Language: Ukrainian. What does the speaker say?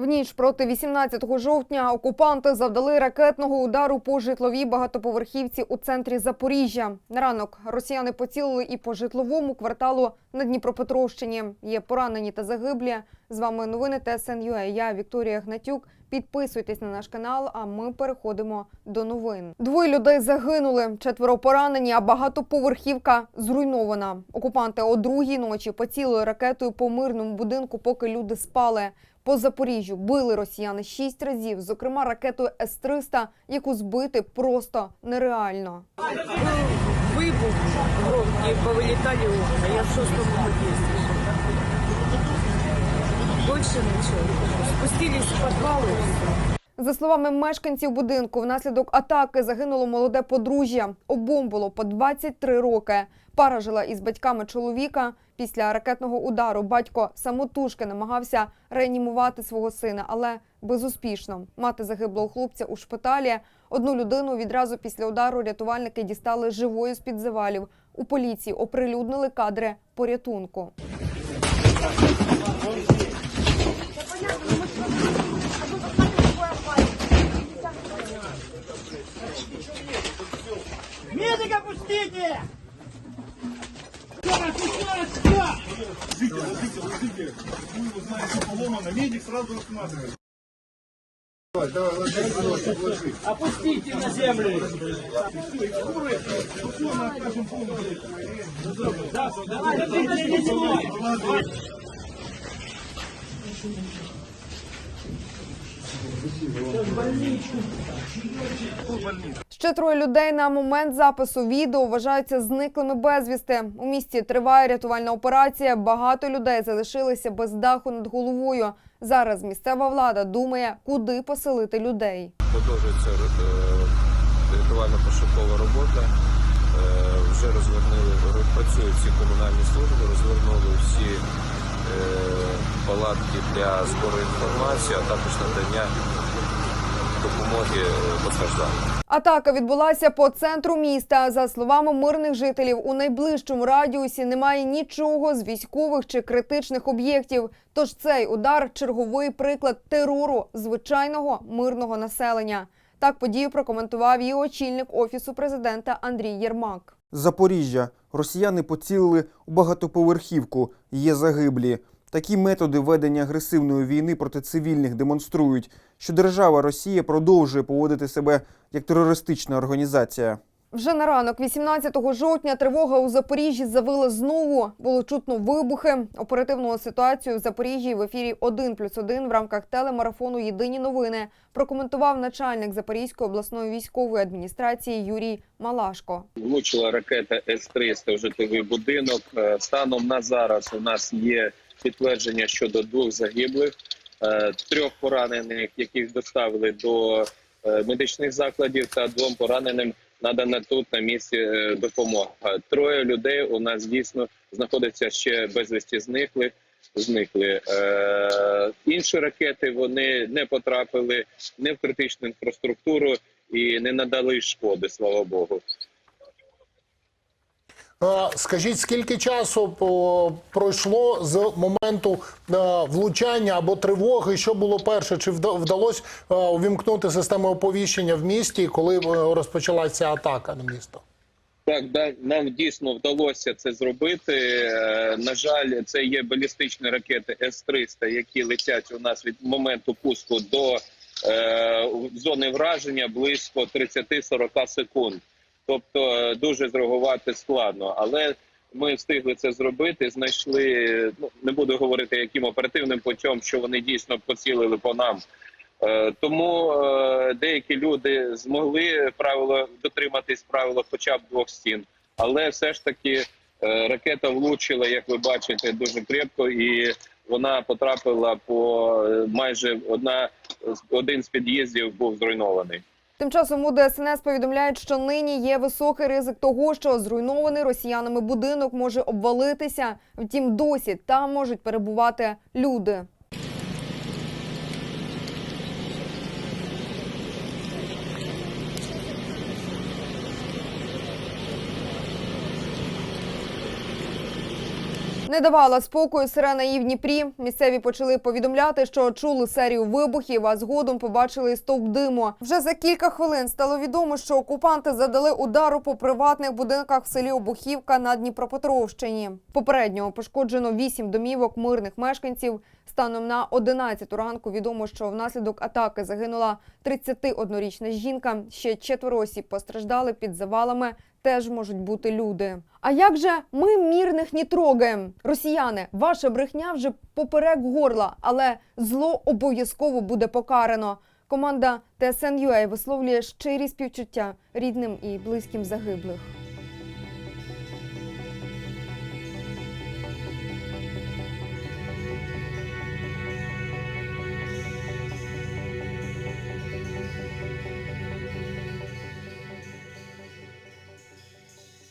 В ніч проти 18 жовтня окупанти завдали ракетного удару по житловій багатоповерхівці у центрі Запоріжжя. На ранок росіяни поцілили і по житловому кварталу на Дніпропетровщині. Є поранені та загиблі. З вами новини ТСН.UA. Я Вікторія Гнатюк. Підписуйтесь на наш канал, а ми переходимо до новин. Двоє людей загинули, четверо поранені, а багатоповерхівка зруйнована. Окупанти о другій ночі поцілили ракетою по мирному будинку, поки люди спали. По Запоріжжю били росіяни шість разів, зокрема ракетою С-300, яку збити просто нереально. выбух громкий, повылетали окна. Я в шестом подъезде. Больше ничего. Спустились в подвал и всё. За словами мешканців будинку, внаслідок атаки загинуло молоде подружжя. Обом було по 23 роки. Пара жила із батьками чоловіка. Після ракетного удару батько самотужки намагався реанімувати свого сина, але безуспішно. Мати загиблого хлопця у шпиталі. Одну людину відразу після удару рятувальники дістали живою з-під завалів. У поліції оприлюднили кадри порятунку. Лупите, лупите, лупите. Вы узнаете, что поломано. Медик сразу рассматривает. Давай, ложись, ложись. Опустите на землю. Все, и. Да, давай, давай, давай. Ще троє людей на момент запису відео вважаються зниклими безвісти. У місті триває рятувальна операція. Багато людей залишилися без даху над головою. Зараз місцева влада думає, куди поселити людей. Продовжується е, рятувально-пошукова робота. Е, Вже розвернули, працюють всі комунальні служби, розвернули всі е, палатки для збору інформації, а також надання допомоги е, постраждалим. Атака відбулася по центру міста. За словами мирних жителів, у найближчому радіусі немає нічого з військових чи критичних об'єктів. Тож цей удар черговий приклад терору звичайного мирного населення. Так подію прокоментував і очільник офісу президента Андрій Єрмак. Запоріжжя. Росіяни поцілили у багатоповерхівку. Є загиблі. Такі методи ведення агресивної війни проти цивільних демонструють, що держава Росія продовжує поводити себе як терористична організація. Вже на ранок, 18 жовтня, тривога у Запоріжжі завила знову. Було чутно вибухи. Оперативну ситуацію в Запоріжжі в ефірі 1 плюс 1 в рамках телемарафону Єдині новини прокоментував начальник Запорізької обласної військової адміністрації Юрій Малашко. влучила ракета С-300 в житловий будинок. Е, Станом на зараз у нас є підтвердження щодо двох загиблих, е, трьох поранених, яких доставили до е, медичних закладів, та двом пораненим надана тут на місці е, допомога. Троє людей у нас дійсно знаходяться ще безвісті зниклих. Зникли е, інші ракети. Вони не потрапили не в критичну інфраструктуру і не надали шкоди, слава Богу. Е, Скажіть, скільки часу о, пройшло з моменту е, влучання або тривоги? Що було перше? Чи вда- вдалося е, увімкнути систему оповіщення в місті, коли е, розпочалася атака на місто? Так, нам дійсно вдалося це зробити. Е, На жаль, це є балістичні ракети С-300, які летять у нас від моменту пуску до е, зони враження близько 30-40 секунд. Тобто е, дуже зреагувати складно, але ми встигли це зробити. Знайшли, ну не буду говорити, яким оперативним путем, що вони дійсно поцілили по нам. Е, Тому е, деякі люди змогли правило дотриматись правила хоча б двох стін, але все ж таки ракета влучила, як ви бачите, дуже крепко, і вона потрапила по майже одна один з під'їздів був зруйнований. Тим часом у ДСНС повідомляють, що нині є високий ризик того, що зруйнований росіянами будинок може обвалитися. Втім, досі там можуть перебувати люди. Не давала спокою сирена і в Дніпрі. Місцеві почали повідомляти, що чули серію вибухів, а згодом побачили стовп диму. Вже за кілька хвилин стало відомо, що окупанти завдали удару по приватних будинках в селі Обухівка на Дніпропетровщині. Попередньо пошкоджено вісім домівок мирних мешканців. Станом на 11 ранку відомо, що внаслідок атаки загинула 31-річна жінка. Ще четверо осіб постраждали під завалами. Теж можуть бути люди. А як же ми мірних не трогаємо? Росіяни, ваша брехня вже поперек горла, але зло обов'язково буде покарано. Команда ТСН.UA висловлює щирі співчуття рідним і близьким загиблих.